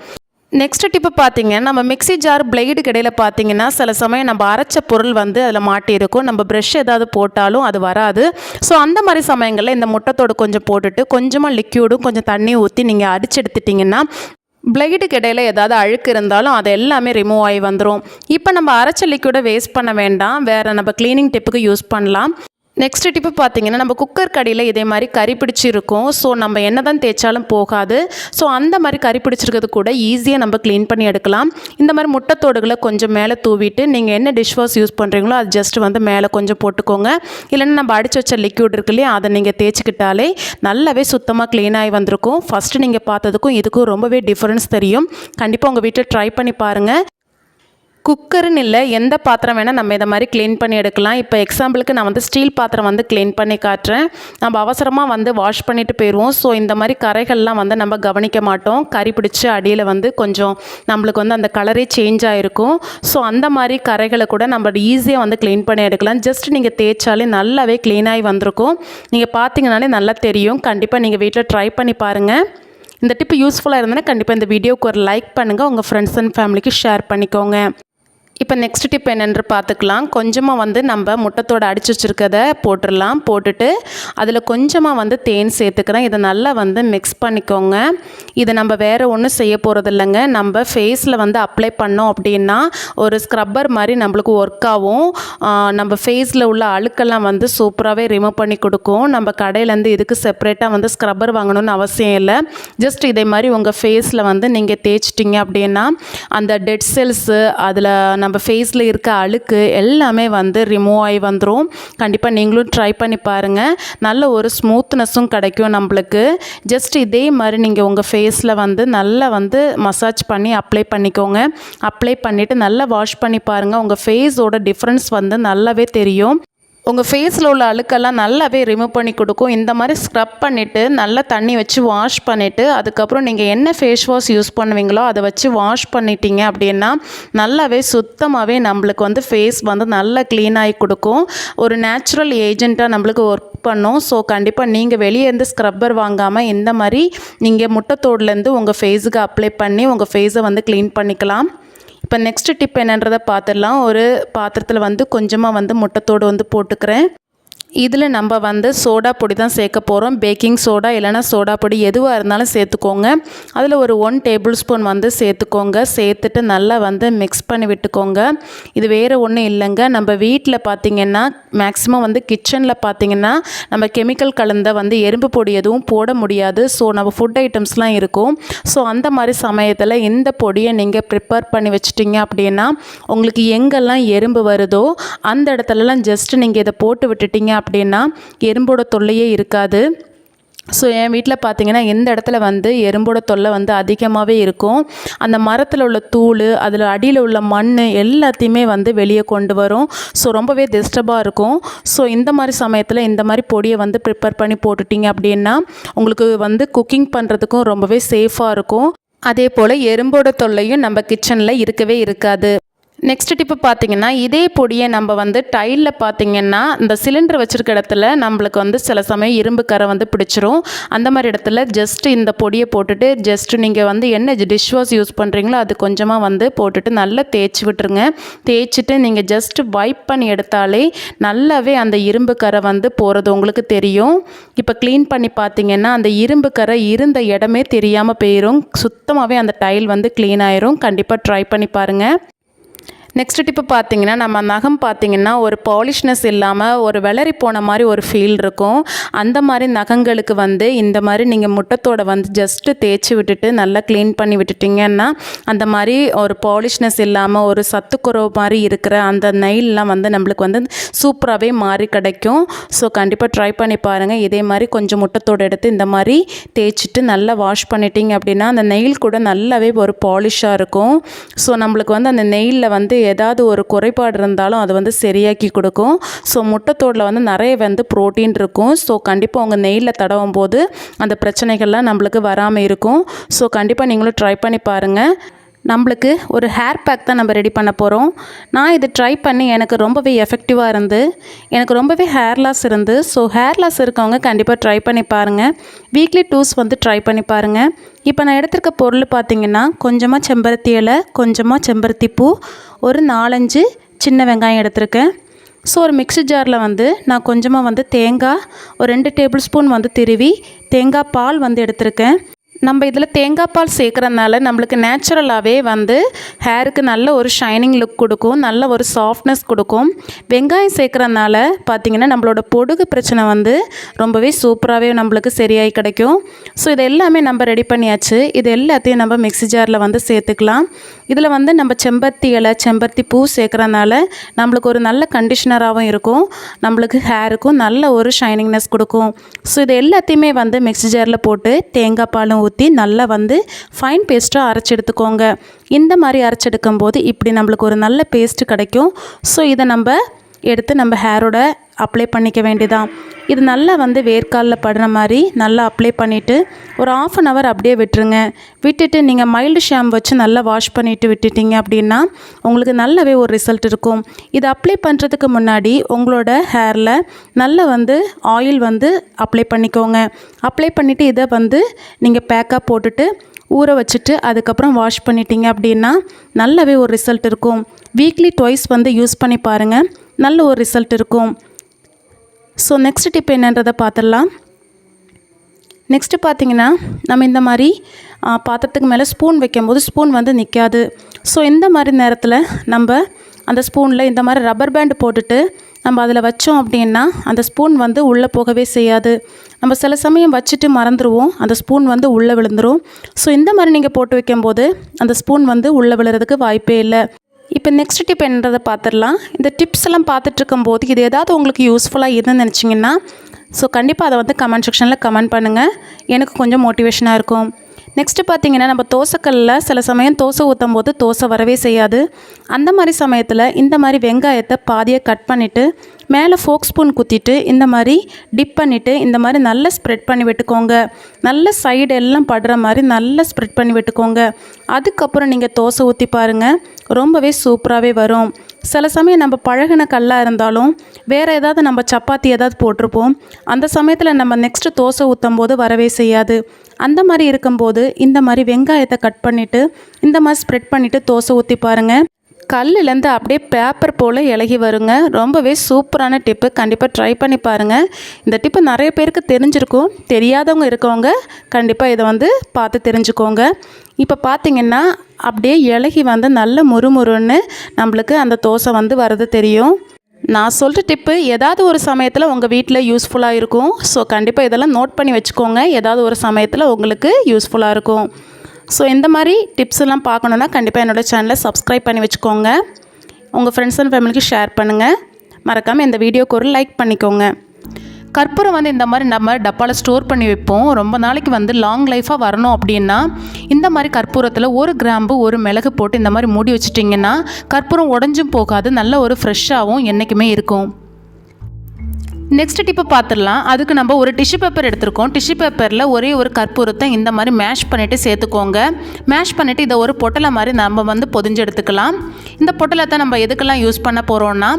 நெக்ஸ்ட் டிப்பு பார்த்தீங்கன்னா நம்ம மிக்ஸி ஜார் பிளேடு கடையில் பார்த்தீங்கன்னா சில சமயம் நம்ம அரைச்ச பொருள் வந்து அதில் மாட்டியிருக்கும் நம்ம ப்ரெஷ் ஏதாவது போட்டாலும் அது வராது. ஸோ அந்த மாதிரி சமயங்களில் இந்த முட்டைத்தோடு கொஞ்சம் போட்டுட்டு கொஞ்சமாக லிக்யூடும் கொஞ்சம் தண்ணி ஊற்றி நீங்கள் அடிச்சு எடுத்துட்டிங்கன்னா பிளேடுக்கு இடையில் ஏதாவது அழுக்கு இருந்தாலும் அது எல்லாமே ரிமூவ் ஆகி வந்துடும் இப்போ நம்ம அரைச்ச லிக்யூடை வேஸ்ட் பண்ண வேண்டாம். வேறு நம்ம க்ளீனிங் டிப்புக்கு யூஸ் பண்ணலாம். நெக்ஸ்ட் டிப்பு பார்த்தீங்கன்னா நம்ம குக்கர் கடியில் இதே மாதிரி கறி பிடிச்சிருக்கும். ஸோ நம்ம என்ன தான் தேய்ச்சாலும் போகாது. ஸோ அந்த மாதிரி கறி பிடிச்சிருக்கிறது கூட ஈஸியாக நம்ம க்ளீன் பண்ணி எடுக்கலாம். இந்த மாதிரி முட்டைத்தோடுகளை கொஞ்சம் மேலே தூவிட்டு நீங்கள் என்ன டிஷ் வாஷ் யூஸ் பண்ணுறீங்களோ அது ஜஸ்ட் வந்து மேலே கொஞ்சம் போட்டுக்கோங்க. இல்லைன்னா நம்ம அடிச்சு வச்ச லிக்யூட் இருக்கு இல்லையா அதை நீங்கள் தேய்ச்சிக்கிட்டாலே நல்லாவே சுத்தமாக க்ளீன் ஆகி வந்திருக்கும். ஃபஸ்ட்டு நீங்கள் பார்த்ததுக்கும் இதுக்கும் ரொம்பவே டிஃப்ரென்ஸ் தெரியும். கண்டிப்பாக உங்கள் வீட்டில் ட்ரை பண்ணி பாருங்கள் குக்கருன்னு இல்லை எந்த பாத்திரம் வேணால் நம்ம இதை மாதிரி க்ளீன் பண்ணி எடுக்கலாம். இப்போ எக்ஸாம்பிளுக்கு நான் வந்து ஸ்டீல் பாத்திரம் வந்து க்ளீன் பண்ணி காட்டுறேன். நம்ம அவசரமாக வந்து வாஷ் பண்ணிட்டு போயிடுவோம் ஸோ இந்த மாதிரி கரைகள்லாம் வந்து நம்ம கவனிக்க மாட்டோம். கறி பிடிச்சி அடியில் வந்து கொஞ்சம் நம்மளுக்கு வந்து அந்த கலரே சேஞ்ச் ஆகிருக்கும் ஸோ அந்த மாதிரி கரைகளை கூட நம்ம ஈஸியாக வந்து க்ளீன் பண்ணி எடுக்கலாம். ஜஸ்ட் நீங்கள் தேய்ச்சாலே நல்லாவே க்ளீனாகி வந்திருக்கும். நீங்கள் பார்த்தீங்கனாலே நல்லா தெரியும். கண்டிப்பாக நீங்கள் வீட்டில் ட்ரை பண்ணி பாருங்கள் இந்த டிப்பு யூஸ்ஃபுல்லாக இருந்ததுன்னா கண்டிப்பாக இந்த வீடியோவுக்கு ஒரு லைக் பண்ணுங்கள் உங்கள் ஃப்ரெண்ட்ஸ் அண்ட் ஃபேமிலிக்கு ஷேர் பண்ணிக்கோங்க. இப்போ நெக்ஸ்ட் டிப் என்னென்று பார்த்துக்கலாம். கொஞ்சமாக வந்து நம்ம முட்டத்தோடு அடிச்சு வச்சுருக்கத போட்டுடலாம் போட்டுட்டு அதில் கொஞ்சமாக வந்து தேன் சேர்த்துக்கிறேன். இதை நல்லா வந்து மிக்ஸ் பண்ணிக்கோங்க. இதை நம்ம வேறு ஒன்றும் செய்ய போகிறது இல்லைங்க. நம்ம ஃபேஸில் வந்து அப்ளை பண்ணோம் அப்படின்னா ஒரு ஸ்க்ரப்பர் மாதிரி நம்மளுக்கு ஒர்க் ஆகும். நம்ம ஃபேஸில் உள்ள அழுக்கெல்லாம் வந்து சூப்பராகவே ரிமூவ் பண்ணி கொடுக்கும். நம்ம கடையிலேருந்து இதுக்கு செப்பரேட்டாக வந்து ஸ்க்ரப்பர் வாங்கணும்னு அவசியம் இல்லை. ஜஸ்ட் இதே மாதிரி உங்கள் ஃபேஸில் வந்து நீங்கள் தேய்ச்சிட்டிங்க அப்படின்னா அந்த டெட் செல்ஸு அதில் நம்ம ஃபேஸில் இருக்க அழுக்கு எல்லாமே வந்து ரிமூவ் ஆகி வந்துடும் கண்டிப்பாக நீங்களும் ட்ரை பண்ணி பாருங்கள் நல்ல ஒரு ஸ்மூத்னஸும் கிடைக்கும் நம்மளுக்கு. ஜஸ்ட் இதே மாதிரி நீங்கள் உங்கள் ஃபேஸில் வந்து நல்லா வந்து மசாஜ் பண்ணி அப்ளை பண்ணிக்கோங்க. அப்ளை பண்ணிவிட்டு நல்லா வாஷ் பண்ணி பாருங்கள் உங்கள் ஃபேஸோட டிஃப்ரென்ஸ் வந்து நல்லாவே தெரியும். உங்கள் ஃபேஸில் உள்ள அழுக்கெல்லாம் நல்லாவே ரிமூவ் பண்ணி கொடுக்கும். இந்த மாதிரி ஸ்க்ரப் பண்ணிவிட்டு நல்லா தண்ணி வச்சு வாஷ் பண்ணிவிட்டு அதுக்கப்புறம் நீங்கள் என்ன ஃபேஸ் வாஷ் யூஸ் பண்ணுவீங்களோ அதை வச்சு வாஷ் பண்ணிட்டீங்க அப்படின்னா நல்லாவே சுத்தமாகவே நம்மளுக்கு வந்து ஃபேஸ் வந்து நல்லா க்ளீனாகி கொடுக்கும். ஒரு நேச்சுரல் ஏஜெண்ட்டாக நம்மளுக்கு ஒர்க் பண்ணும். ஸோ கண்டிப்பாக நீங்கள் வெளியே இருந்து ஸ்க்ரப்பர் வாங்காமல் இந்த மாதிரி நீங்கள் முட்டைத்தோடுலேருந்து உங்கள் ஃபேஸுக்கு அப்ளை பண்ணி உங்கள் ஃபேஸை வந்து க்ளீன் பண்ணிக்கலாம். இப்போ நெக்ஸ்ட் டிப் என்னன்றதை பார்த்துடலாம். ஒரு பாத்திரத்தில் வந்து கொஞ்சமாக வந்து முட்டைத்தோடு வந்து போட்டுக்கிறேன். இதில் நம்ம வந்து சோடா பொடி தான் சேர்க்க போகிறோம் பேக்கிங் சோடா இல்லைனா சோடா பொடி எதுவாக இருந்தாலும் சேர்த்துக்கோங்க. அதில் ஒரு ஒன் டேபிள் ஸ்பூன் வந்து சேர்த்துக்கோங்க. சேர்த்துட்டு நல்லா வந்து மிக்ஸ் பண்ணி விட்டுக்கோங்க. இது வேறு ஒன்றும் இல்லைங்க. நம்ம வீட்டில் பார்த்திங்கன்னா மேக்ஸிமம் வந்து கிச்சனில் பார்த்திங்கன்னா நம்ம கெமிக்கல் கலந்த வந்து எறும்பு பொடி எதுவும் போட முடியாது. ஸோ நம்ம ஃபுட் ஐட்டம்ஸ்லாம் இருக்கும். ஸோ அந்த மாதிரி சமயத்தில் இந்த பொடியை நீங்கள் ப்ரிப்பேர் பண்ணி வச்சிட்டிங்க அப்படின்னா உங்களுக்கு எங்கெல்லாம் எறும்பு வருதோ அந்த இடத்துலலாம் ஜஸ்ட் நீங்கள் இதை போட்டு விட்டுட்டிங்க அப்படின்னா எறும்போட தொல்லையே இருக்காது. ஸோ என் வீட்டில் பார்த்தீங்கன்னா எந்த இடத்துல வந்து எறும்போட தொல்லை வந்து அதிகமாகவே இருக்கும் அந்த மரத்தில் உள்ள தூள் அதில் அடியில் உள்ள மண் எல்லாத்தையுமே வந்து வெளியே கொண்டு வரும். ஸோ ரொம்பவே டிஸ்டர்பாக இருக்கும். ஸோ இந்த மாதிரி சமயத்தில் இந்த மாதிரி பொடியை வந்து ப்ரிப்பேர் பண்ணி போட்டுட்டீங்க அப்படின்னா உங்களுக்கு வந்து குக்கிங் பண்ணுறதுக்கும் ரொம்பவே சேஃபாக இருக்கும். அதே போல் எறும்போட தொல்லையும் நம்ம கிச்சனில் இருக்கவே இருக்காது. நெக்ஸ்ட் டிப்பு பார்த்திங்கன்னா இதே பொடியை நம்ம வந்து டைலில் பார்த்தீங்கன்னா இந்த சிலிண்டர் வச்சுருக்க இடத்துல நம்மளுக்கு வந்து சில சமயம் இரும்பு கரை வந்து பிடிச்சிரும். அந்த மாதிரி இடத்துல ஜஸ்ட்டு இந்த பொடியை போட்டுட்டு ஜஸ்ட் நீங்கள் வந்து என்ன டிஷ் வாஷ் யூஸ் பண்ணுறீங்களோ அது கொஞ்சமாக வந்து போட்டுட்டு நல்லா தேய்ச்சி விட்டுருங்க. தேய்ச்சிட்டு நீங்கள் ஜஸ்ட்டு வைப் பண்ணி எடுத்தாலே நல்லாவே அந்த இரும்பு கரை வந்து போகிறது உங்களுக்கு தெரியும். இப்போ க்ளீன் பண்ணி பார்த்தீங்கன்னா அந்த இரும்பு கரை இருந்த இடமே தெரியாமல் போயிடும் சுத்தமாகவே அந்த டைல் வந்து க்ளீன் ஆயிரும். கண்டிப்பாக ட்ரை பண்ணி பாருங்கள் நெக்ஸ்ட் டிப்பு பார்த்தீங்கன்னா நம்ம நகம் பார்த்தீங்கன்னா ஒரு பாலிஷ்னஸ் இல்லாமல் ஒரு வெளரி போன மாதிரி ஒரு ஃபீல் இருக்கும். அந்த மாதிரி நகங்களுக்கு வந்து இந்த மாதிரி நீங்கள் முட்டத்தோட வந்து ஜஸ்ட்டு தேய்ச்சி விட்டுட்டு நல்லா க்ளீன் பண்ணி விட்டுட்டிங்கன்னா அந்த மாதிரி ஒரு பாலிஷ்னஸ் இல்லாமல் ஒரு சத்துக்குறவு மாதிரி இருக்கிற அந்த நெயிலெலாம் வந்து நம்மளுக்கு வந்து சூப்பராகவே மாறி கிடைக்கும். ஸோ கண்டிப்பாக ட்ரை பண்ணி பாருங்கள் இதே மாதிரி கொஞ்சம் முட்டத்தோடு எடுத்து இந்த மாதிரி தேய்ச்சிட்டு நல்லா வாஷ் பண்ணிட்டீங்க அப்படின்னா அந்த நெயில் கூட நல்லாவே ஒரு பாலிஷாக இருக்கும். ஸோ நம்மளுக்கு வந்து அந்த நெயிலில் வந்து ஏதாவது ஒரு குறைபாடு இருந்தாலும் அது வந்து சரியாக்கி கொடுக்கும். ஸோ முட்டைத்தோடில் வந்து நிறைய வந்து ப்ரோட்டீன் இருக்கும். ஸோ கண்டிப்பாக உங்கள் நெய்யில் தடவும் போது அந்த பிரச்சனைகள்லாம் நம்மளுக்கு வராமல் இருக்கும். ஸோ கண்டிப்பாக நீங்களும் ட்ரை பண்ணி பாருங்கள் நம்மளுக்கு ஒரு ஹேர் பேக் தான் நம்ம ரெடி பண்ண போகிறோம் நான் இதை ட்ரை பண்ணி எனக்கு ரொம்பவே எஃபெக்டிவாக இருந்து எனக்கு ரொம்பவே ஹேர் லாஸ் இருந்து. ஸோ ஹேர் லாஸ் இருக்கவங்க கண்டிப்பாக ட்ரை பண்ணி பாருங்கள் வீக்லி டூஸ் வந்து ட்ரை பண்ணி பாருங்கள் இப்போ நான் எடுத்திருக்க பொருள் பார்த்திங்கன்னா கொஞ்சமாக செம்பருத்தி இலை கொஞ்சமாக செம்பருத்தி பூ ஒரு நாலஞ்சு சின்ன வெங்காயம் எடுத்திருக்கேன். ஸோ ஒரு மிக்சி ஜாரில் வந்து நான் கொஞ்சமாக வந்து தேங்காய் ஒரு ரெண்டு டேபிள் ஸ்பூன் வந்து திருவி தேங்காய் பால் வந்து எடுத்திருக்கேன். நம்ம இதில் தேங்காய் பால் சேர்க்குறதுனால நம்மளுக்கு நேச்சுரலாகவே வந்து ஹேருக்கு நல்ல ஒரு ஷைனிங் லுக் கொடுக்கும் நல்ல ஒரு சாஃப்ட்னஸ் கொடுக்கும். வெங்காயம் சேர்க்குறதுனால பார்த்திங்கன்னா நம்மளோட பொடுகு பிரச்சனை வந்து ரொம்பவே சூப்பராகவே நம்மளுக்கு சரியாகி கிடைக்கும். ஸோ இது எல்லாமே நம்ம ரெடி பண்ணியாச்சு. இது எல்லாத்தையும் நம்ம மிக்ஸி ஜாரில் வந்து சேர்த்துக்கலாம். இதில் வந்து நம்ம செம்பருத்தி இலை செம்பருத்தி பூ சேர்க்குறதுனால நம்மளுக்கு ஒரு நல்ல கண்டிஷனராகவும் இருக்கும். நம்மளுக்கு ஹேருக்கும் நல்ல ஒரு ஷைனிங்னஸ் கொடுக்கும். ஸோ இது எல்லாத்தையுமே வந்து மிக்ஸி ஜாரில் போட்டு தேங்காய் பாலும் ஊற்றி நல்லா வந்து ஃபைன் பேஸ்ட்டாக அரைச்சி எடுத்துக்கோங்க இந்த மாதிரி அரைச்செடுக்கும் போது இப்படி நம்மளுக்கு ஒரு நல்ல பேஸ்ட்டு கிடைக்கும். ஸோ இதை நம்ம எடுத்து நம்ம ஹேரோட அப்ளை பண்ணிக்க வேண்டியதான் இது நல்லா வந்து வேர்க்காலில் படுற மாதிரி நல்லா அப்ளை பண்ணிவிட்டு ஒரு ஆஃப் அன் ஹவர் அப்படியே விட்டுருங்க. விட்டுட்டு நீங்கள் மைல்டு ஷாம்பு வச்சு நல்லா வாஷ் பண்ணிவிட்டு விட்டுட்டீங்க அப்படின்னா உங்களுக்கு நல்லாவே ஒரு ரிசல்ட் இருக்கும். இது அப்ளை பண்ணுறதுக்கு முன்னாடி உங்களோட ஹேரில் நல்லா வந்து ஆயில் வந்து அப்ளை பண்ணிக்கோங்க. அப்ளை பண்ணிவிட்டு இதை வந்து நீங்கள் பேக்காக போட்டுட்டு ஊற வச்சுட்டு அதுக்கப்புறம் வாஷ் பண்ணிட்டீங்க அப்படின்னா நல்லாவே ஒரு ரிசல்ட் இருக்கும். வீக்லி ட்வைஸ் வந்து யூஸ் பண்ணி பாருங்கள் நல்ல ஒரு ரிசல்ட் இருக்கும். ஸோ நெக்ஸ்ட் டிப் என்னன்றதை பார்த்துடலாம். நெக்ஸ்ட்டு பார்த்தீங்கன்னா நம்ம இந்த மாதிரி பாத்திரத்துக்கு மேலே ஸ்பூன் வைக்கும்போது ஸ்பூன் வந்து நிற்காது ஸோ இந்த மாதிரி நேரத்தில் நம்ம அந்த ஸ்பூனில் இந்த மாதிரி ரப்பர் பேண்ட் போட்டுட்டு நம்ம அதில் வச்சோம் அப்படின்னா அந்த ஸ்பூன் வந்து உள்ளே போகவே செய்யாது. நம்ம சில சமயம் வச்சுட்டு மறந்துடுவோம் அந்த ஸ்பூன் வந்து உள்ளே விழுந்துடும் ஸோ இந்த மாதிரி நீங்கள் போட்டு வைக்கும்போது அந்த ஸ்பூன் வந்து உள்ளே விழுறதுக்கு வாய்ப்பே இல்லை. இப்போ நெக்ஸ்ட் டிப் என்னன்றதை பார்த்துடலாம். இந்த டிப்ஸ் எல்லாம் பார்த்துட்ருக்கும் போது இது ஏதாவது உங்களுக்கு யூஸ்ஃபுல்லாக இருந்துன்னு நினச்சிங்கன்னா ஸோ கண்டிப்பாக அதை வந்து கமெண்ட் செக்ஷனில் கமெண்ட் பண்ணுங்கள் எனக்கு கொஞ்சம் மோட்டிவேஷனாக இருக்கும். நெக்ஸ்ட்டு பார்த்தீங்கன்னா நம்ம தோசைக்கல்லில் சில சமயம் தோசை ஊற்றும் போது தோசை வரவே செய்யாது. அந்த மாதிரி சமயத்தில் இந்த மாதிரி வெங்காயத்தை பாதியை கட் பண்ணிவிட்டு மேலே ஃபோக் ஸ்பூன் குத்திட்டு இந்த மாதிரி டிப் பண்ணிவிட்டு இந்த மாதிரி நல்லா ஸ்ப்ரெட் பண்ணி விட்டுக்கோங்க. நல்ல சைடு எல்லாம் படுற மாதிரி நல்லா ஸ்ப்ரெட் பண்ணி விட்டுக்கோங்க. அதுக்கப்புறம் நீங்கள் தோசை ஊற்றி பாருங்கள் ரொம்பவே சூப்பராகவே வரும். சில சமயம் நம்ம பழகின கல்லாக இருந்தாலும் வேறு ஏதாவது நம்ம சப்பாத்தி ஏதாவது போட்டிருப்போம். அந்த சமயத்தில் நம்ம நெக்ஸ்ட்டு தோசை ஊற்றும் போது வரவே செய்யாது. அந்த மாதிரி இருக்கும்போது இந்த மாதிரி வெங்காயத்தை கட் பண்ணிவிட்டு இந்த மாதிரி ஸ்ப்ரெட் பண்ணிவிட்டு தோசை ஊற்றி பாருங்கள் கல்லுலேருந்து அப்படியே பேப்பர் போல் இலகி வருங்க. ரொம்பவே சூப்பரான டிப்பு கண்டிப்பாக ட்ரை பண்ணி பாருங்கள் இந்த டிப்பு நிறைய பேருக்கு தெரிஞ்சிருக்கும். தெரியாதவங்க இருக்கவங்க கண்டிப்பாக இதை வந்து பார்த்து தெரிஞ்சுக்கோங்க. இப்போ பார்த்தீங்கன்னா அப்படியே இலகி வந்து நல்ல முறுமுறுன்னு நம்மளுக்கு அந்த தோசை வந்து வரது தெரியும். நான் சொல்கிற டிப்பு ஏதாவது ஒரு சமயத்தில் உங்கள் வீட்டில் யூஸ்ஃபுல்லாக இருக்கும். ஸோ கண்டிப்பாக இதெல்லாம் நோட் பண்ணி வச்சுக்கோங்க. ஏதாவது ஒரு சமயத்தில் உங்களுக்கு யூஸ்ஃபுல்லாக இருக்கும். ஸோ இந்த மாதிரி டிப்ஸ் எல்லாம் பார்க்கணுன்னா கண்டிப்பாக என்னோடய சேனலை சப்ஸ்கிரைப் பண்ணி வச்சுக்கோங்க. உங்கள் ஃப்ரெண்ட்ஸ் அண்ட் ஃபேமிலிக்கு ஷேர் பண்ணுங்கள் மறக்காமல் இந்த வீடியோக்கு ஒரு லைக் பண்ணிக்கோங்க. கற்பூரம் வந்து இந்த மாதிரி நம்ம டப்பாவில் ஸ்டோர் பண்ணி வைப்போம். ரொம்ப நாளைக்கு வந்து லாங் லைஃபாக வரணும் அப்படின்னா இந்த மாதிரி கற்பூரத்தில் ஒரு கிராம்பு ஒரு மிளகு போட்டு இந்த மாதிரி மூடி வச்சிட்டிங்கன்னா கற்பூரம் உடஞ்சும் போகாது நல்ல ஒரு ஃப்ரெஷ்ஷாகவும் என்றைக்குமே இருக்கும். நெக்ஸ்ட் டிப்பு பார்த்துடலாம் அதுக்கு நம்ம ஒரு டிஷ்யூ பேப்பர் எடுத்திருக்கோம். டிஷ்யூ பேப்பரில் ஒரே ஒரு கற்பூரத்தை இந்த மாதிரி மேஷ் பண்ணிவிட்டு சேர்த்துக்கோங்க. மேஷ் பண்ணிவிட்டு இதை ஒரு பொட்டலை மாதிரி நம்ம வந்து பொதிஞ்சு எடுத்துக்கலாம். இந்த பொட்டலத்தை நம்ம எதுக்கெல்லாம் யூஸ் பண்ண போகிறோன்னா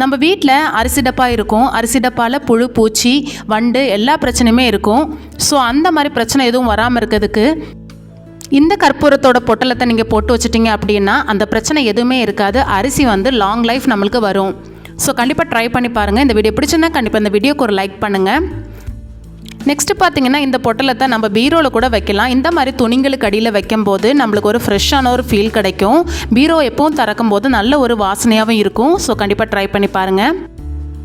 நம்ம வீட்டில் அரிசி டப்பா இருக்கும். அரிசி டப்பாவில் புழு பூச்சி வண்டு எல்லா பிரச்சனையுமே இருக்கும். ஸோ அந்த மாதிரி பிரச்சனை எதுவும் வராமல் இருக்கிறதுக்கு இந்த கற்பூரத்தோட பொட்டலத்தை நீங்கள் போட்டு வச்சிட்டிங்க அப்படின்னா அந்த பிரச்சனை எதுவுமே இருக்காது. அரிசி வந்து லாங் லைஃப் நம்மளுக்கு வரும். ஸோ கண்டிப்பாக ட்ரை பண்ணி பாருங்கள் இந்த வீடியோ பிடிச்சிருந்தா கண்டிப்பாக இந்த வீடியோக்கு ஒரு லைக் பண்ணுங்கள் நெக்ஸ்ட்டு பார்த்தீங்கன்னா இந்த பொட்டலத்தை நம்ம பீரோவில் கூட வைக்கலாம். இந்த மாதிரி துணிங்களுக்கு அடியில் வைக்கும்போது நம்மளுக்கு ஒரு ஃப்ரெஷ்ஷான ஒரு ஃபீல் கிடைக்கும். பீரோ எப்பவும் திறக்கும் போது நல்ல ஒரு வாசனையாகவும் இருக்கும். ஸோ கண்டிப்பாக ட்ரை பண்ணி பாருங்கள்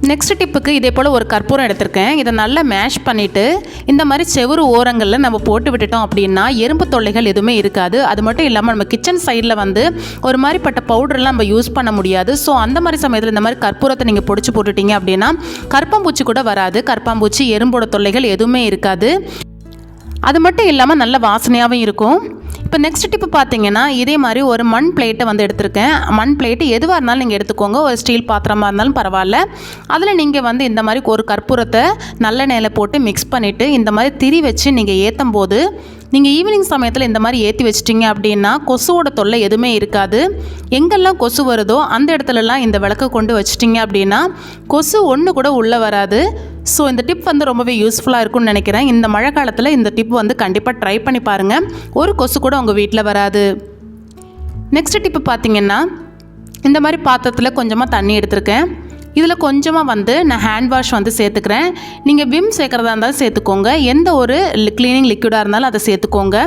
நெக்ஸ்ட் டிப்புக்கு இதே போல் ஒரு கற்பூரம் எடுத்திருக்கேன். இதை நல்லா மேஷ் பண்ணிவிட்டு இந்த மாதிரி செவுறு ஓரங்களில் நம்ம போட்டு விட்டுட்டோம் அப்படின்னா எறும்பு தொல்லைகள் எதுவுமே இருக்காது. அது மட்டும் இல்லாமல் நம்ம கிச்சன் சைடில் வந்து ஒரு மாதிரிப்பட்ட பவுடர்லாம் நம்ம யூஸ் பண்ண முடியாது. ஸோ அந்த மாதிரி சமயத்தில் இந்த மாதிரி கற்பூரத்தை நீங்கள் பிடிச்சி போட்டுட்டீங்க அப்படின்னா கற்பாம்பூச்சி கூட வராது. கற்பாம்பூச்சி எறும்போட தொல்லைகள் எதுவுமே இருக்காது. அது மட்டும் இல்லாமல் நல்ல வாசனையாகவும் இருக்கும். இப்போ நெக்ஸ்ட் டிப்பு பார்த்தீங்கன்னா இதே மாதிரி ஒரு மண் பிளேட்டை வந்து எடுத்திருக்கேன். மண் பிளேட்டு எதுவாக இருந்தாலும் நீங்கள் எடுத்துக்கோங்க. ஒரு ஸ்டீல் பாத்திரமாக இருந்தாலும் பரவாயில்ல. அதில் நீங்கள் வந்து இந்த மாதிரி ஒரு கற்பூரத்தை நல்ல நேல போட்டு மிக்ஸ் பண்ணிவிட்டு இந்த மாதிரி திரி வச்சு நீங்கள் ஏற்றும் போது நீங்கள் ஈவினிங் சமயத்தில் இந்த மாதிரி ஏற்றி வச்சிட்டிங்க அப்படின்னா கொசுவோட தொல்லை எதுவுமே இருக்காது. எங்கெல்லாம் கொசு வருதோ அந்த இடத்துலலாம் இந்த விளக்கை கொண்டு வச்சிட்டிங்க அப்படின்னா கொசு ஒன்று கூட உள்ளே வராது. ஸோ இந்த டிப் வந்து ரொம்பவே யூஸ்ஃபுல்லாக இருக்கும்னு நினைக்கிறேன். இந்த மழை காலத்தில் இந்த டிப் வந்து கண்டிப்பாக ட்ரை பண்ணி பாருங்கள் ஒரு கொசு கூட உங்கள் வீட்டில் வராது. நெக்ஸ்ட் டிப்பு பார்த்தீங்கன்னா இந்த மாதிரி பாத்திரத்தில் கொஞ்சமாக தண்ணி எடுத்திருக்கேன். இதில் கொஞ்சமாக வந்து நான் ஹேண்ட் வாஷ் வந்து சேர்த்துக்கிறேன். நீங்கள் விம் சேர்க்குறதா இருந்தாலும் சேர்த்துக்கோங்க. எந்த ஒரு க்ளீனிங் லிக்விடாக இருந்தாலும் அதை சேர்த்துக்கோங்க.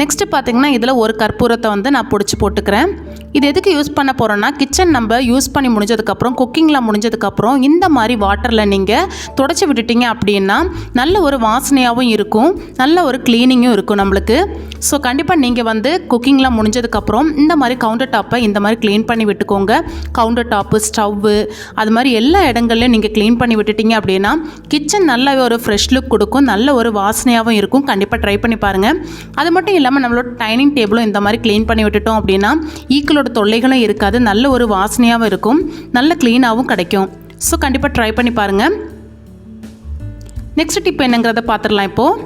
நெக்ஸ்ட்டு பார்த்தீங்கன்னா இதில் ஒரு கற்பூரத்தை வந்து நான் பிடிச்சி போட்டுக்கிறேன். இது எதுக்கு யூஸ் பண்ண போகிறோன்னா கிச்சன் நம்ம யூஸ் பண்ணி முடிஞ்சதுக்கப்புறம் குக்கிங்லாம் முடிஞ்சதுக்கப்புறம் இந்த மாதிரி வாட்டரில் நீங்கள் தொடச்சி விட்டுட்டீங்க அப்படின்னா நல்ல ஒரு வாசனையாகவும் இருக்கும் நல்ல ஒரு க்ளீனிங்கும் இருக்கும் நம்மளுக்கு. ஸோ கண்டிப்பாக நீங்கள் வந்து குக்கிங்லாம் முடிஞ்சதுக்கப்புறம் இந்த மாதிரி கவுண்டர் டாப்பை இந்த மாதிரி க்ளீன் பண்ணி விட்டுக்கோங்க. கவுண்டர் டாப்பு ஸ்டவ்வு அது மாதிரி எல்லா இடங்கள்லையும் நீங்கள் க்ளீன் பண்ணி விட்டுட்டீங்க அப்படின்னா கிச்சன் நல்ல ஒரு ஃப்ரெஷ் லுக் கொடுக்கும் நல்ல ஒரு வாசனையாகவும் இருக்கும். கண்டிப்பாக ட்ரை பண்ணி பாருங்கள் அது மட்டும் இல்லாமல் நம்மளோட டைனிங் டேபிளும் இந்த மாதிரி க்ளீன் பண்ணி விட்டுட்டோம் அப்படின்னா ஈக்களோட தொல்லைகளும் இருக்காது. நல்ல ஒரு வாசனையாகவும் இருக்கும். நல்ல க்ளீனாகவும் கிடைக்கும். ஸோ கண்டிப்பாக ட்ரை பண்ணி பாருங்கள் நெக்ஸ்ட் டிப் என்னங்கிறத பார்த்துடலாம் இப்போது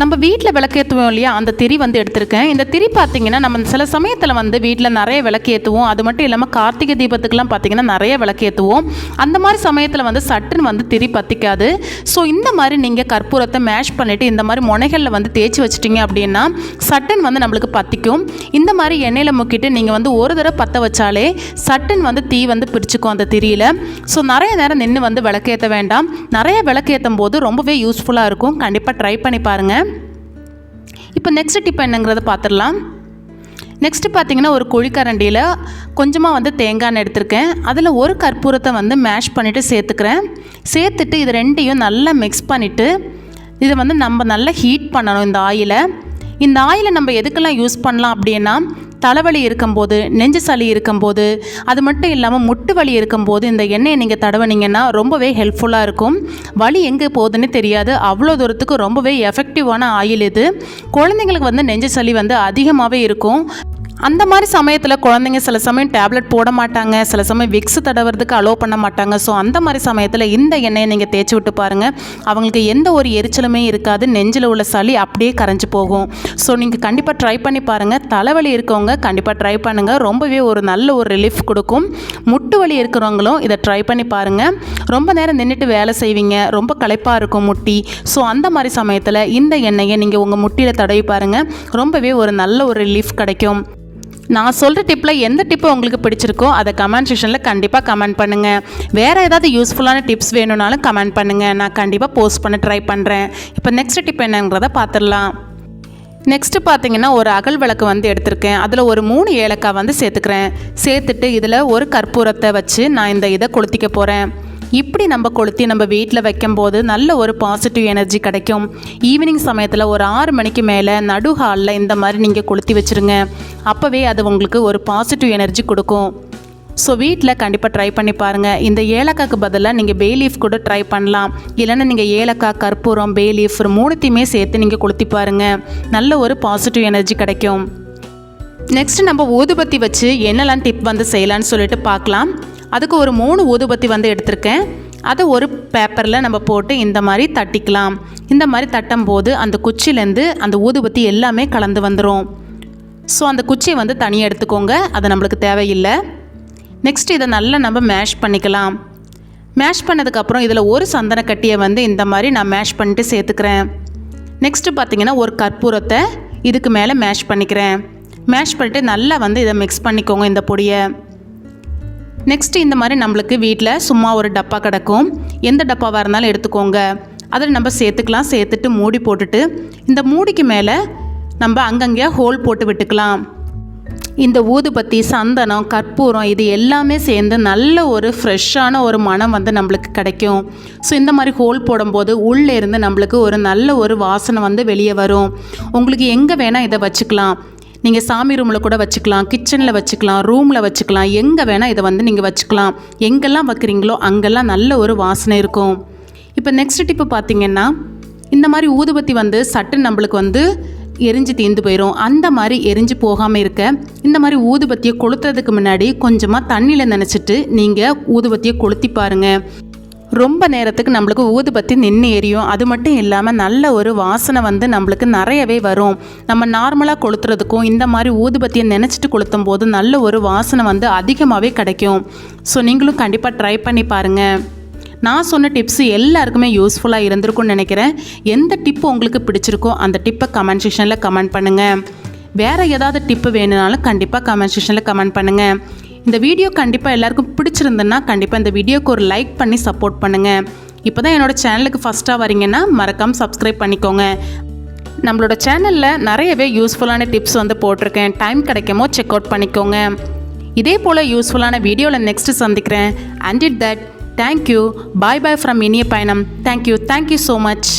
நம்ம வீட்டில் விளக்கேற்றுவோம் இல்லையா? அந்த திரி வந்து எடுத்திருக்கேன். இந்த திரி பார்த்தீங்கன்னா நம்ம சில சமயத்தில் வந்து வீட்டில் நிறைய விளக்கேற்றுவோம் அது மட்டும் இல்லாமல் கார்த்திகை தீபத்துக்கெல்லாம் பார்த்தீங்கன்னா நிறைய விளக்கேற்றுவோம் அந்த மாதிரி சமயத்தில் வந்து சட்டுன்னு வந்து திரி பற்றிக்காது ஸோ இந்த மாதிரி நீங்கள் கற்பூரத்தை மேஷ் பண்ணிவிட்டு இந்த மாதிரி முனைகளில் வந்து தேய்ச்சி வச்சிட்டிங்க அப்படின்னா சட்டுன்னு வந்து நம்மளுக்கு பற்றிக்கும் இந்த மாதிரி எண்ணெயில் முக்கிட்டு நீங்கள் வந்து ஒரு தடவை பற்ற வச்சாலே சட்டுன்னு வந்து தீ வந்து பிடிச்சிக்கும் அந்த திரியில். ஸோ நிறைய நேரம் நின்று வந்து விளக்கேற்ற வேண்டாம். நிறைய விளக்கேற்றும் போது ரொம்பவே யூஸ்ஃபுல்லாக இருக்கும். கண்டிப்பாக ட்ரை பண்ணி பாருங்கள் இப்போ நெக்ஸ்ட் டிப் என்னங்கிறத பார்த்துடலாம். நெக்ஸ்ட்டு பார்த்தீங்கன்னா ஒரு குழிக்கரண்டியில் கொஞ்சமாக வந்து தேங்காய் எடுத்திருக்கேன். அதில் ஒரு கற்பூரத்தை வந்து மேஷ் பண்ணிவிட்டு சேர்த்துக்கிறேன். சேர்த்துட்டு இது ரெண்டையும் நல்லா மிக்ஸ் பண்ணிவிட்டு இதை வந்து நம்ம நல்லா ஹீட் பண்ணணும் இந்த ஆயிலை இந்த ஆயிலை நம்ம எதுக்கெல்லாம் யூஸ் பண்ணலாம் அப்படின்னா தலைவலி இருக்கும்போது நெஞ்சு சளி இருக்கும்போது அது மட்டும் இல்லாமல் முட்டு வலி இருக்கும்போது இந்த எண்ணெயை நீங்கள் தடவுனீங்கன்னா ரொம்பவே ஹெல்ப்ஃபுல்லாக இருக்கும். வலி எங்கே போகுதுன்னு தெரியாது. அவ்வளோ தூரத்துக்கு ரொம்பவே எஃபெக்டிவான ஆயில் இது. குழந்தைங்களுக்கு வந்து நெஞ்சு சளி வந்து அதிகமாகவே இருக்கும். அந்த மாதிரி சமயத்தில் குழந்தைங்க சில சமயம் டேப்லெட் போட மாட்டாங்க. சில சமயம் விக்ஸ் தடவுறதுக்கு அலோவ் பண்ண மாட்டாங்க. ஸோ அந்த மாதிரி சமயத்தில் இந்த எண்ணெயை நீங்கள் தேய்ச்சி விட்டு பாருங்கள் அவங்களுக்கு எந்த ஒரு எரிச்சலுமே இருக்காது. நெஞ்சில் உள்ள சளி அப்படியே கரைஞ்சு போகும். ஸோ நீங்கள் கண்டிப்பாக ட்ரை பண்ணி பாருங்கள் தலைவலி இருக்கவங்க கண்டிப்பாக ட்ரை பண்ணுங்கள் ரொம்பவே ஒரு நல்ல ஒரு ரிலீஃப் கொடுக்கும். முட்டு வலி இருக்கிறவங்களும் இதை ட்ரை பண்ணி பாருங்கள் ரொம்ப நேரம் நின்றுட்டு வேலை செய்வீங்க. ரொம்ப களைப்பாக இருக்கும் முட்டி. ஸோ அந்த மாதிரி சமயத்தில் இந்த எண்ணெயை நீங்கள் உங்கள் முட்டியில் தடவி பாருங்கள் ரொம்பவே ஒரு நல்ல ஒரு ரிலீஃப் கிடைக்கும். நான் சொல்கிற டிப்பில் எந்த டிப்பு உங்களுக்கு பிடிச்சிருக்கோ அதை கமெண்ட் செக்ஷனில் கண்டிப்பாக கமெண்ட் பண்ணுங்கள் வேறு ஏதாவது யூஸ்ஃபுல்லான டிப்ஸ் வேணும்னாலும் கமெண்ட் பண்ணுங்கள் நான் கண்டிப்பாக போஸ்ட் பண்ண ட்ரை பண்ணுறேன் இப்போ நெக்ஸ்ட் டிப் என்னங்கிறத பார்த்துடலாம் நெக்ஸ்ட்டு பார்த்தீங்கன்னா ஒரு அகல் விளக்கு வந்து எடுத்திருக்கேன். அதில் ஒரு மூணு ஏலக்காய் வந்து சேர்த்துக்கிறேன். சேர்த்துட்டு இதில் ஒரு கற்பூரத்தை வச்சு நான் இந்த இதை கொளுத்திக்க போகிறேன் இப்படி நம்ம கொளுத்தி நம்ம வீட்டில் வைக்கும்போது நல்ல ஒரு பாசிட்டிவ் எனர்ஜி கிடைக்கும். ஈவினிங் சமயத்தில் ஒரு ஆறு மணிக்கு மேலே நடு ஹாலில் இந்த மாதிரி நீங்கள் கொளுத்தி வச்சுருங்க. அப்போவே அது உங்களுக்கு ஒரு பாசிட்டிவ் எனர்ஜி கொடுக்கும். ஸோ வீட்டில் கண்டிப்பாக ட்ரை பண்ணி பாருங்கள் இந்த ஏலக்காய்க்கு பதிலாக நீங்கள் பே லீஃப் கூட ட்ரை பண்ணலாம். இல்லைன்னா நீங்கள் ஏலக்காய் கற்பூரம் பே லீஃப் மூணுத்தையுமே சேர்த்து நீங்கள் கொளுத்தி பாருங்கள் நல்ல ஒரு பாசிட்டிவ் எனர்ஜி கிடைக்கும். நெக்ஸ்ட் நம்ம ஊதுபத்தி வச்சு என்னெல்லாம் டிப் வந்து செய்யலான்னு சொல்லிட்டு பார்க்கலாம். அதுக்கு ஒரு மூணு ஊதுபத்தி வந்து எடுத்திருக்கேன். அதை ஒரு பேப்பரில் நம்ம போட்டு இந்த மாதிரி தட்டிக்கலாம். இந்த மாதிரி தட்டும் போது அந்த குச்சிலேருந்து அந்த ஊதுபத்தி எல்லாமே கலந்து வந்துடும் ஸோ அந்த குச்சியை வந்து தனியாக எடுத்துக்கோங்க. அது நம்மளுக்கு தேவையில்லை. நெக்ஸ்ட் இதை நல்லா நம்ம மேஷ் பண்ணிக்கலாம். மேஷ் பண்ணதுக்கப்புறம் இதில் ஒரு சந்தனக்கட்டியை வந்து இந்த மாதிரி நான் மேஷ் பண்ணிட்டு சேர்த்துக்கிறேன். நெக்ஸ்ட்டு பார்த்தீங்கன்னா ஒரு கற்பூரத்தை இதுக்கு மேலே மேஷ் பண்ணிக்கிறேன். மேஷ் பண்ணிட்டு நல்லா வந்து இதை மிக்ஸ் பண்ணிக்கோங்க இந்த பொடியை. நெக்ஸ்ட் இந்த மாதிரி நம்மளுக்கு வீட்டில் சும்மா ஒரு டப்பா கிடக்கும். எந்த டப்பாவாக இருந்தாலும் எடுத்துக்கோங்க. அதில் நம்ம சேர்த்துக்கலாம். சேர்த்துட்டு மூடி போட்டுட்டு இந்த மூடிக்கு மேலே நம்ம அங்கங்கே ஹோல் போட்டு விட்டுக்கலாம். இந்த ஊதுபத்தி சந்தனம் கற்பூரம் இது எல்லாமே சேர்ந்து நல்ல ஒரு ஃப்ரெஷ்ஷான ஒரு மனம் வந்து நம்மளுக்கு கிடைக்கும். ஸோ இந்த மாதிரி ஹோல் போடும்போது உள்ளே இருந்து நம்மளுக்கு ஒரு நல்ல ஒரு வாசனை வந்து வெளியே வரும். உங்களுக்கு எங்கே வேணால் இதை வச்சுக்கலாம். நீங்கள் சாமி ரூமில் கூட வச்சுக்கலாம் கிச்சனில் வச்சுக்கலாம் ரூமில் வச்சுக்கலாம் எங்கே வேணால் இதை வந்து நீங்கள் வச்சுக்கலாம். எங்கெல்லாம் வைக்கிறீங்களோ அங்கெல்லாம் நல்ல ஒரு வாசனை இருக்கும். இப்போ நெக்ஸ்ட் டிப்பு பார்த்தீங்கன்னா இந்த மாதிரி ஊதுபத்தி வந்து சட்டு நம்மளுக்கு வந்து எரிஞ்சு தீர்ந்து போயிடும் அந்த மாதிரி எரிஞ்சு போகாமல் இருக்க இந்த மாதிரி ஊதுபத்தியை கொளுத்துறதுக்கு முன்னாடி கொஞ்சமாக தண்ணியில் நினச்சிட்டு நீங்கள் ஊதுபத்தியை கொளுத்தி பாருங்கள் ரொம்ப நேரத்துக்கு நம்மளுக்கு ஊதுபத்தி நின்று எரியும். அது மட்டும் இல்லாமல் நல்ல ஒரு வாசனை வந்து நம்மளுக்கு நிறையவே வரும். நம்ம நார்மலாக கொளுத்துறதுக்கும் இந்த மாதிரி ஊதுபத்தியை நினச்சிட்டு கொளுத்தும் போது நல்ல ஒரு வாசனை வந்து அதிகமாகவே கிடைக்கும். ஸோ நீங்களும் கண்டிப்பாக ட்ரை பண்ணி பாருங்கள் நான் சொன்ன டிப்ஸ் எல்லாருக்குமே யூஸ்ஃபுல்லாக இருந்திருக்கும்னு நினைக்கிறேன். எந்த டிப்பு உங்களுக்கு பிடிச்சிருக்கோ அந்த டிப்பை கமெண்ட் செக்ஷனில் கமெண்ட் பண்ணுங்கள் வேறு ஏதாவது டிப்பு வேணும்னாலும் கண்டிப்பாக கமெண்ட் செக்ஷனில் கமெண்ட் பண்ணுங்கள் இந்த வீடியோ கண்டிப்பாக எல்லாருக்கும் பிடிச்சிருந்ததுன்னா கண்டிப்பாக இந்த வீடியோக்கு ஒரு லைக் பண்ணி சப்போர்ட் பண்ணுங்கள் இப்போ தான் என்னோடய சேனலுக்கு ஃபஸ்ட்டாக வரீங்கன்னா மறக்காம சப்ஸ்கிரைப் பண்ணிக்கோங்க. நம்மளோட சேனலில் நிறையவே யூஸ்ஃபுல்லான டிப்ஸ் வந்து போட்டிருக்கேன். டைம் கிடைக்குமோ செக் அவுட் பண்ணிக்கோங்க. இதே போல் யூஸ்ஃபுல்லான வீடியோவில் நெக்ஸ்ட்டு சந்திக்கிறேன். And it that thank you bye bye from இனிய பயணம். Thank you thank you so much